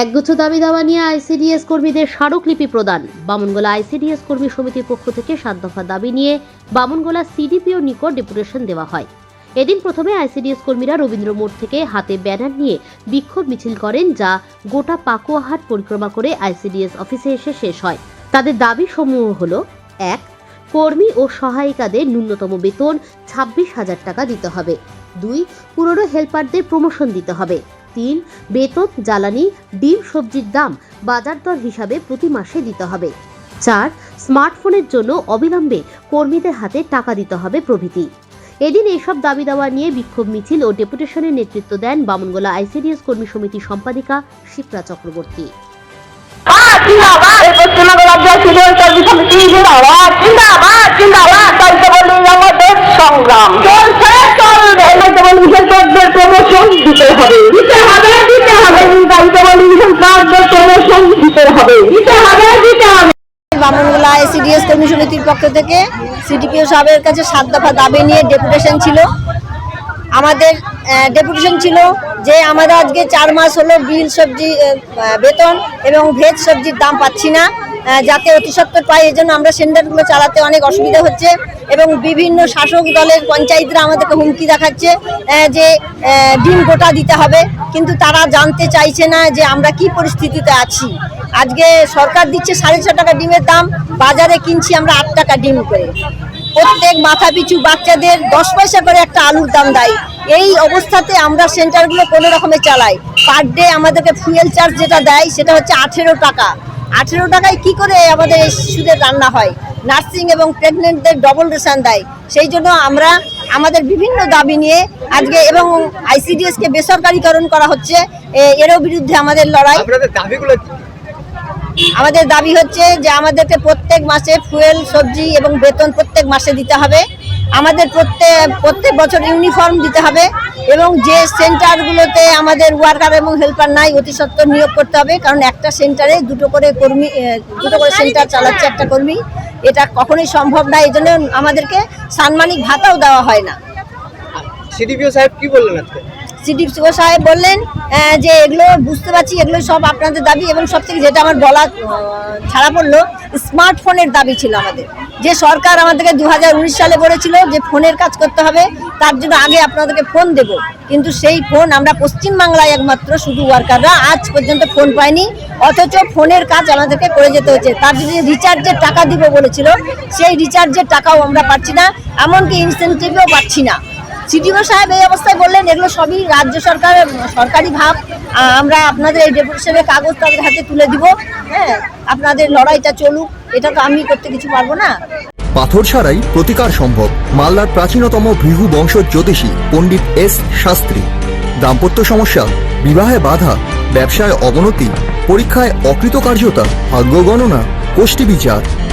একগুচ্ছ দাবি দাওয়া নিয়ে আইসিডিএস কর্মীদের স্মারকলিপি প্রদান। বামনগোলা আইসিডিএস কর্মী সমিতির পক্ষ থেকে সাত দফা দাবি নিয়ে বামনগোলা সিডিপিও নিকট ডেপুটেশন দেওয়া হয়। এদিন প্রথমে আইসিডিএস কর্মীরা রবীন্দ্র মোড় থেকে হাতে ব্যানার নিয়ে বিক্ষোভ মিছিল করেন, যা গোটা পাকুয়াহাট পরিক্রমা করে আইসিডিএস অফিসে এসে শেষ হয়। তাদের দাবি সমূহ হল, এক, কর্মী ও সহায়িকাদের ন্যূনতম বেতন ছাব্বিশ হাজার টাকা দিতে হবে। দুই, পুরনো হেল্পারদের প্রমোশন দিতে হবে। তিন, বেতন, জ্বালানি, ডিম, সবজির দাম বাজার দর হিসাবে প্রতি মাসে দিতে হবে। চার, স্মার্টফোনের জন্য অবিলম্বে কর্মীদের হাতে টাকা দিতে হবে প্রভৃতি। এদিন এইসব দাবি দাওয়া নিয়ে বিক্ষোভ মিছিল ও ডেপুটেশনের নেতৃত্ব দেন বামনগোলা আইসিডিএস কর্মী সমিতির সম্পাদিকা শিপ্রা চক্রবর্তী। জিন্দাবাদ এই পশ্চিমবঙ্গ রাজ্য সিনিয়র কর্মী সমিতি জিন্দাবাদ জিন্দাবাদ জিন্দাবাদ চলছে বলি আমাদের সংগ্রাম চলছে চলবে দায়িত্ব বলি হেলপারদের প্রমোশন দিতে হবে দিতে হবে দিতে হবে। দায়িত্ব বলি প্রমোশন দিতে হবে দিতে হবে দিতে হবে। বামনগোলা এসিডিএস কর্মী সমিতির পক্ষ থেকে সিডিপিও সাহেবের কাছে সাত দফা দাবি নিয়ে ডেপুটেশন ছিল। আমাদের ডেপুটেশন ছিল যে আমরা আজকে চার মাস হলো বিল সবজি বেতন এবং ভেজ সবজির দাম পাচ্ছি না। যাতে অতি সত্বর পাই এই জন্য আমরা সেন্টারগুলো চালাতে অনেক অসুবিধা হচ্ছে এবং বিভিন্ন শাসক দলের পঞ্চায়েতরা আমাদেরকে হুমকি দেখাচ্ছে যে ডিম গোটা দিতে হবে। কিন্তু তারা জানতে চাইছে না যে আমরা কি পরিস্থিতিতে আছি। আজকে সরকার দিচ্ছে সাড়ে ছ টাকা ডিমের দাম, বাজারে কিনছি আমরা আট টাকা ডিম করে। প্রত্যেক মাথা পিছু বাচ্চাদের দশ পয়সা করে একটা আলুর দাম দেয়। এই অবস্থাতে আমরা সেন্টারগুলো কোনো রকমে চালাই। পার ডে আমাদেরকে ফুয়েল চার্জ যেটা দেয়, সেটা হচ্ছে আঠেরো টাকা। আঠেরো টাকায় কি করে আমাদের এই শিশুদের রান্না হয়? নার্সিং এবং প্রেগনেন্টদের ডবল রেশন দেয়। সেই জন্য আমরা আমাদের বিভিন্ন দাবি নিয়ে আজকে এবং আইসিডিএসকে বেসরকারীকরণ করা হচ্ছে। এরও বিরুদ্ধে আমাদের লড়াই। আমাদের দাবি হচ্ছে যে আমাদেরকে প্রত্যেক মাসে ফুয়েল সবজি এবং বেতন প্রত্যেক মাসে দিতে হবে। আমাদের প্রত্যেক প্রত্যেক বছর ইউনিফর্ম দিতে হবে। এবং যে সেন্টারগুলোতে আমাদের ওয়ার্কার এবং হেল্পার নাই, অতি সত্ত্বর নিয়োগ করতে হবে, কারণ একটা সেন্টারে দুটো করে কর্মী দুটো করে সেন্টার চালাচ্ছে একটা কর্মী। এটা কখনোই সম্ভব না এই জন্য আমাদেরকে সাম্মানিক ভাতাও দেওয়া হয় না। সিডিপিও সাহেব কি বললেন আজকে? সিডি সাহেব বললেন যে এগুলো বুঝতে পারছি, এগুলো সব আপনাদের দাবি এবং সব থেকে যেটা আমার বলা ছাড়া পড়ল, স্মার্টফোনের দাবি ছিল আমাদের। যে সরকার আমাদেরকে দু হাজার উনিশ সালে বলেছিল যে ফোনের কাজ করতে হবে, তার জন্য আগে আপনাদেরকে ফোন দেব। কিন্তু সেই ফোন আমরা পশ্চিমবাংলায় একমাত্র শুধু ওয়ার্কাররা আজ পর্যন্ত ফোন পাইনি অথচ ফোনের কাজ আমাদেরকে করে যেতে হচ্ছে তার জন্য রিচার্জের টাকা দিব বলেছিল, সেই রিচার্জের টাকাও আমরা পাচ্ছি না, এমনকি ইনসেন্টিভও পাচ্ছি না। সিডিও সাহেব এই অবস্থায় বললেন, এগুলো সবই রাজ্য সরকার, সরকারি ভাব। আমরা আপনাদের এই ডেপুটেশনের কাগজ তাদের হাতে তুলে দিব। হ্যাঁ আপনাদের লড়াইটা চলুক, এটা তো আমি করতে কিছু পারব না। পাথর ছাড়াই প্রতিকার সম্ভব। মালদার প্রাচীনতম ভৃহু বংশ জ্যোতিষী পণ্ডিত এস শাস্ত্রী। দাম্পত্য সমস্যা, বিবাহে বাধা, ব্যবসায় অবনতি, পরীক্ষায় অকৃতকার্যতা, ভাগ্য গণনা গোষ্ঠী বিচার।